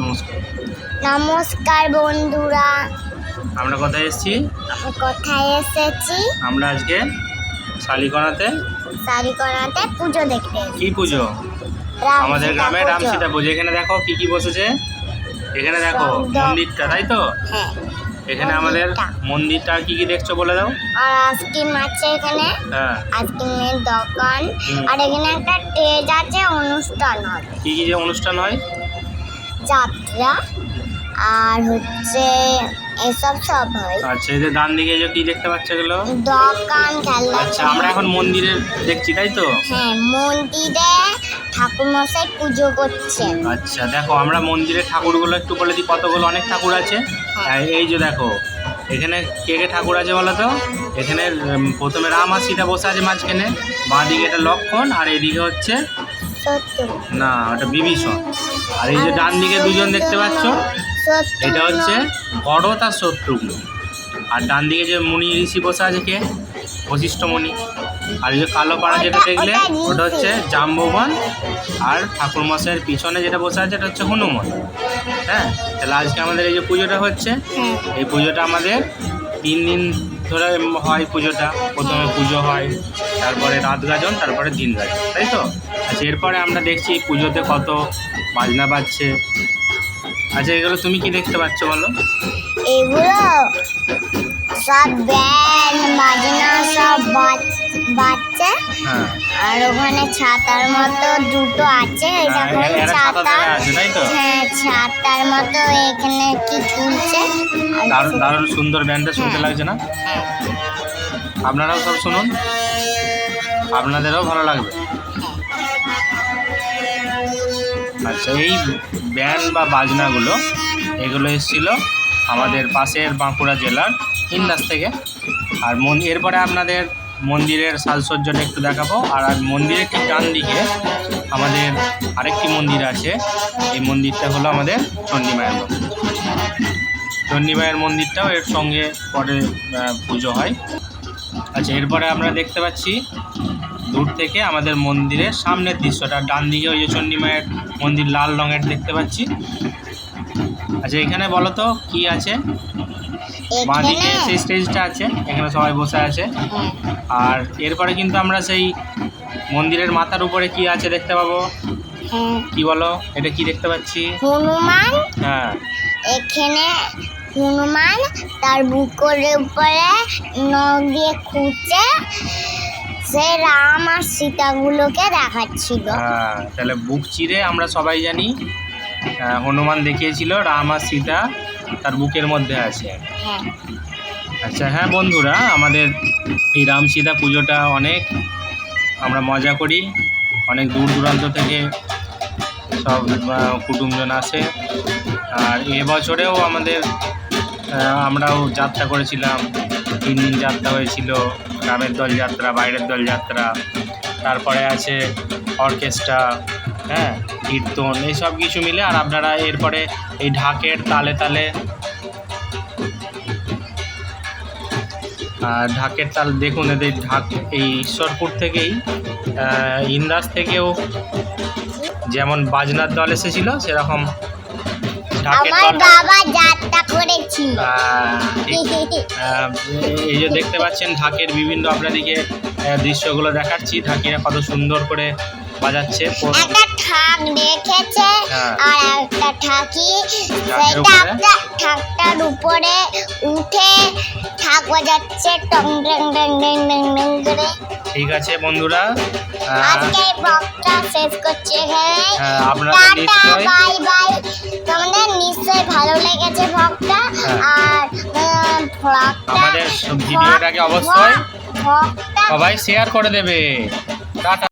নমস্কার। নমস্কার বন্ধুরা। আমরা কোথায় এসেছি? কোথায় এসেছি? আমরা আজকে শালিকোনাতে সারিকোনাতে পুজো দেখতে কি পুজো? আমাদের গ্রামে রাম পুজো। সীতা পুজো। এখানে দেখো কি কি বসেছে? এখানে দেখো মন্দিরটা তাই তো? হ্যাঁ। এখানে আমাদের মন্দিরটা। কি কি দেখছ বলে দাও? আর আইসক্রিম আছে এখানে। হ্যাঁ। আইসক্রিমের দোকান। আর এখানে একটা স্টেজ আছে অনুষ্ঠান হবে কি কি যে অনুষ্ঠান হয়? যাত্রা আর হচ্ছে এসব সব হয়। আচ্ছা এই যে ডান দিকে যে কি দেখতে পাচ্ছ এগুলো? দোকান খেলা আচ্ছা আমরা এখন মন্দিরে দেখছি তাই তো? হ্যাঁ মন্দিরে ঠাকুর মশাই পুজো করছে। আচ্ছা দেখো আমরা মন্দিরের ঠাকুরগুলো একটু বলে দিই কতগুলো অনেক ঠাকুর আছে। হ্যাঁ। এই যে দেখো এখানে কে কে ঠাকুর আছে বলো তো? এখানে প্রথমে রাম আর সীতা বসে আছে মাঝখানে বাঁ দিকে এটা লক্ষণ আর এদিকে হচ্ছে না ওটা বিভীষণ। আর এই যে ডান দিকে দুজন দেখতে পাচ্ছ? এটা হচ্ছে ভরত আর শত্রুঘ্ন। আর ডান দিকে যে মুনি ঋষি বসে আছে কে? বশিষ্ঠ মুনি। আর এই যে কালো পাড়া যেটা দেখলে ওটা হচ্ছে জাম্ববান। আর ঠাকুর মশাইয়ের পিছনে যেটা বসে আছে এটা হচ্ছে হনুমান। হ্যাঁ? তাহলে আজকে আমাদের এই যে পুজোটা হচ্ছে হ্যাঁ। এই পুজোটা আমাদের তিন দিন ধরে হয় পুজোটা প্রথমে পুজো হয় তারপরে রাত গাজন তারপরে দিন গাজন তাই তো? আচ্ছা এরপরে আমরা দেখছি পুজোতে কত বাজনা বাজছে। আচ্ছা এগুলো তুমি কি দেখতে পাচ্ছ বলো? এগুলো সব ব্যান্ড বাজনা সব বাজছে। হ্যাঁ। আর ওখানে ছাতার মতো দুটো আছে হ্যাঁ, ছাতা ছাতা। আছে, তাই তো? হ্যাঁ ছাতার মতো এখানে কি ঝুলছে দারুণ দারুণ সুন্দর ব্যান্ডটা শুনতে হ্যাঁ। লাগছে না? আপনারাও সব শুনুন। আপনাদেরও ভালো লাগবে। আচ্ছা এই ব্যান্ড বা বাজনাগুলো এগুলো এসেছিল আমাদের পাশের বাঁকুড়া জেলার ইন্দাস থেকে। আর মন এরপরে আপনাদের মন্দিরের সাজসজ্জাটা একটু দেখাবো। আর আর মন্দিরের ঠিক ডান দিকে আমাদের আরেকটি মন্দির আছে। এই মন্দিরটা হলো আমাদের চণ্ডী মায়ের মন্দির চণ্ডী মায়ের মন্দিরটাও এর সঙ্গে পরে পুজো হয়। আচ্ছা এরপরে আমরা দেখতে পাচ্ছি দূর থেকে আমাদের মন্দিরের সামনের দৃশ্যটা ডান দিকে ওই যে চণ্ডী মায়ের মন্দির লাল রঙের দেখতে পাচ্ছি। আচ্ছা এখানে বলো তো কি আছে? বাঁ দিকে সেই স্টেজটা আছে এখানে সবাই বসে আছে। হ্যাঁ, আর এরপরে কিন্তু আমরা সেই মন্দিরের মাথার উপরে কি আছে দেখতে পাবো? হ্যাঁ। কি বলো? এটা কি দেখতে পাচ্ছি? হনুমান। হ্যাঁ। এখানে হনুমান তার বুকের উপরে নখ দিয়ে খুঁজে সে রাম আর সীতাগুলোকে দেখাচ্ছিল। হ্যাঁ তাহলে বুক চিরে আমরা সবাই জানি হনুমান দেখিয়েছিল রাম আর সীতা তার বুকের মধ্যে আছে। হ্যাঁ। আচ্ছা হ্যাঁ বন্ধুরা আমাদের এই রাম সীতা পুজোটা অনেক আমরা মজা করি অনেক দূর দূরান্ত থেকে সব কুটুমজন আসে। আর এবছরেও আমাদের আমরাও যাত্রা করেছিলাম। তিন দিন যাত্রা হয়েছিল, গ্রামের দল যাত্রা, বাইরের দল যাত্রা। তারপরে আছে অর্কেস্ট্রা হ্যাঁ কীর্তন, এইসব কিছু মিলে। আর আপনারা এরপরে এই ঢাকের তালে তালে আর ঢাকের তাল দেখুন, এদের ঢাক এই ঈশ্বরপুর থেকেই ইন্দাস থেকেও যেমন বাজনার দল এসেছিল, সেরকম আমার বাবা যাত্রা করেছিল। এই যে দেখতে পাচ্ছেন ঢাকের বিভিন্ন আপনাদেরকে দৃশ্যগুলো দেখাচ্ছি। ঢাকিরা কত সুন্দর করে বাজাচ্ছে একটা ঠাক রেখেছে হ্যাঁ। আর একটা ঠাকি। সেটা একটা ঠাকটার উপরে উঠে ঠাক বাজাচ্ছে টং টং টং টং টং টং করে। ঠিক আছে বন্ধুরা। আজকে ব্লগটা শেষ করছি এখানে হ্যাঁ, আপনারা টাটা নিশ্চয়ই বাই বাই। তোমাদের নিশ্চয়ই ভালো লেগেছে ব্লগটা। হ্যাঁ। আর ব্লগটা আমাদের ভিডিওটাকে অবশ্যই সবাই শেয়ার করে দেবে। টাটা।